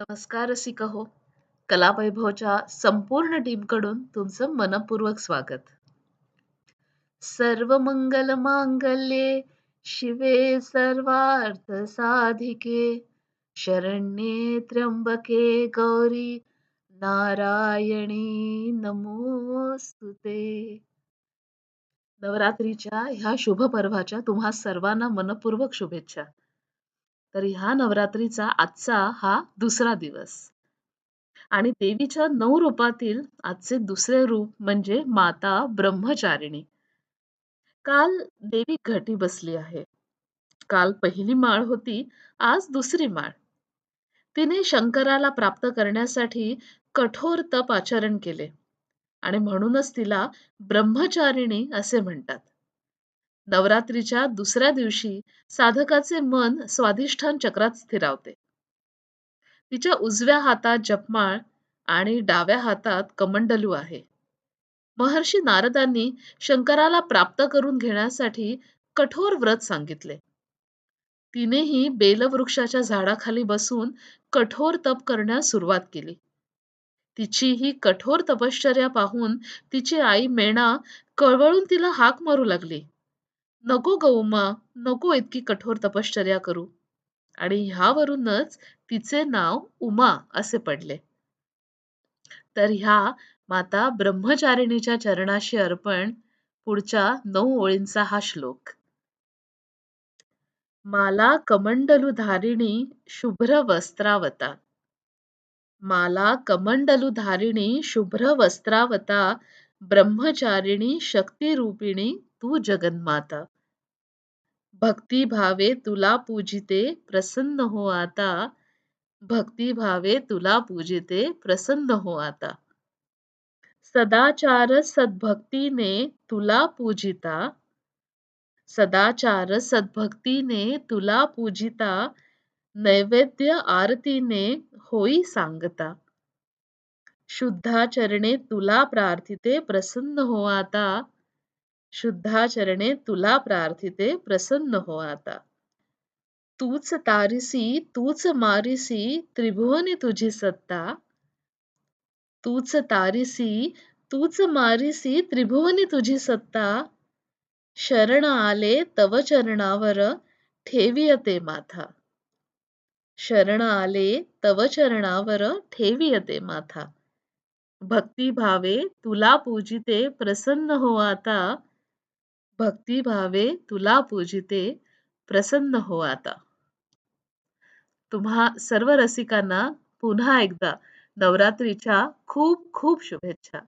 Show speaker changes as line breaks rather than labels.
नमस्कार रसिका हो कलावैभवच्या संपूर्ण टीमकडून तुमचं मनपूर्वक स्वागत. सर्व मंगल मांगल्ये शिवे सर्वार्थ साधिके. शरण्ये त्र्यंबके गौरी नारायणी नमोस्तुते. नवरात्रीच्या ह्या शुभ पर्वाच्या तुम्हा सर्वांना मनपूर्वक शुभेच्छा. तर ह्या नवरात्रीचा आजचा हा दुसरा दिवस. आणि देवीच्या नऊ रूपातील आजचे दुसरे रूप म्हणजे माता ब्रह्मचारिणी. काल देवी घटी बसली आहे. काल पहिली माळ होती आज दुसरी माळ. तिने शंकराला प्राप्त करण्यासाठी कठोर तप आचरण केले. आणि म्हणूनच तिला ब्रह्मचारिणी असे म्हणतात. नवरात्रीच्या दुसऱ्या दिवशी साधकाचे मन स्वाधिष्ठान चक्रात स्थिरावते. तिच्या उजव्या हातात जपमाळ आणि डाव्या हातात कमंडलू आहे. महर्षी नारदांनी शंकराला प्राप्त करून घेण्यासाठी कठोर व्रत सांगितले. तिनेही बेलवृक्षाच्या झाडाखाली बसून कठोर तप करण्यास सुरुवात केली. तिची ही कठोर तपश्चर्या पाहून तिची आई मेणा कळवळून तिला हाक मारू लागली. नको गौमा नको इतकी कठोर तपश्चर्या करू. आणि ह्यावरूनच तिचे नाव उमा असे पडले. तर ह्या माता ब्रह्मचारिणीच्या चरणाशी अर्पण पुढच्या नऊ ओळींचा हा श्लोक. माला कमंडलुधारिणी शुभ्र वस्त्रावता माला कमंडलुधारिणी शुभ्र वस्त्रावता ब्रह्मचारिणी शक्तिरूपिणी तू जगन्माता. भक्ती भावे तुला पूजिते प्रसन्न हो आता। भक्ती भावे तुला पूजिते प्रसन्न हो आता। सदाचार सद्भक्तीने तुला पूजिता। सदाचार सद्भक्तीने तुला पूजिता। नैवेद्य आरतीने होई सांगता। शुद्धाचरणे तुला प्रार्थिते प्रसन्न हो आता। शुद्धाचरणे तुला प्रार्थिते प्रसन्न हो आता. तूच तारिसी तूच मारिसी त्रिभुवनी तुझी सत्ता. तूच तारिसी तूच मारिसी त्रिभुवनी तुझी सत्ता. शरण आले तव चरणावर ठेवियते माथा. शरण आले तव चरणावर ठेवियते माथा. भक्तिभावे तुला पूजिते प्रसन्न हो आता. भक्तिभावे तुला पूजिते प्रसन्न हो आता. तुम्हा सर्व रसिकांना पुन्हा एकदा नवरात्रीच्या खूप खूप शुभेच्छा.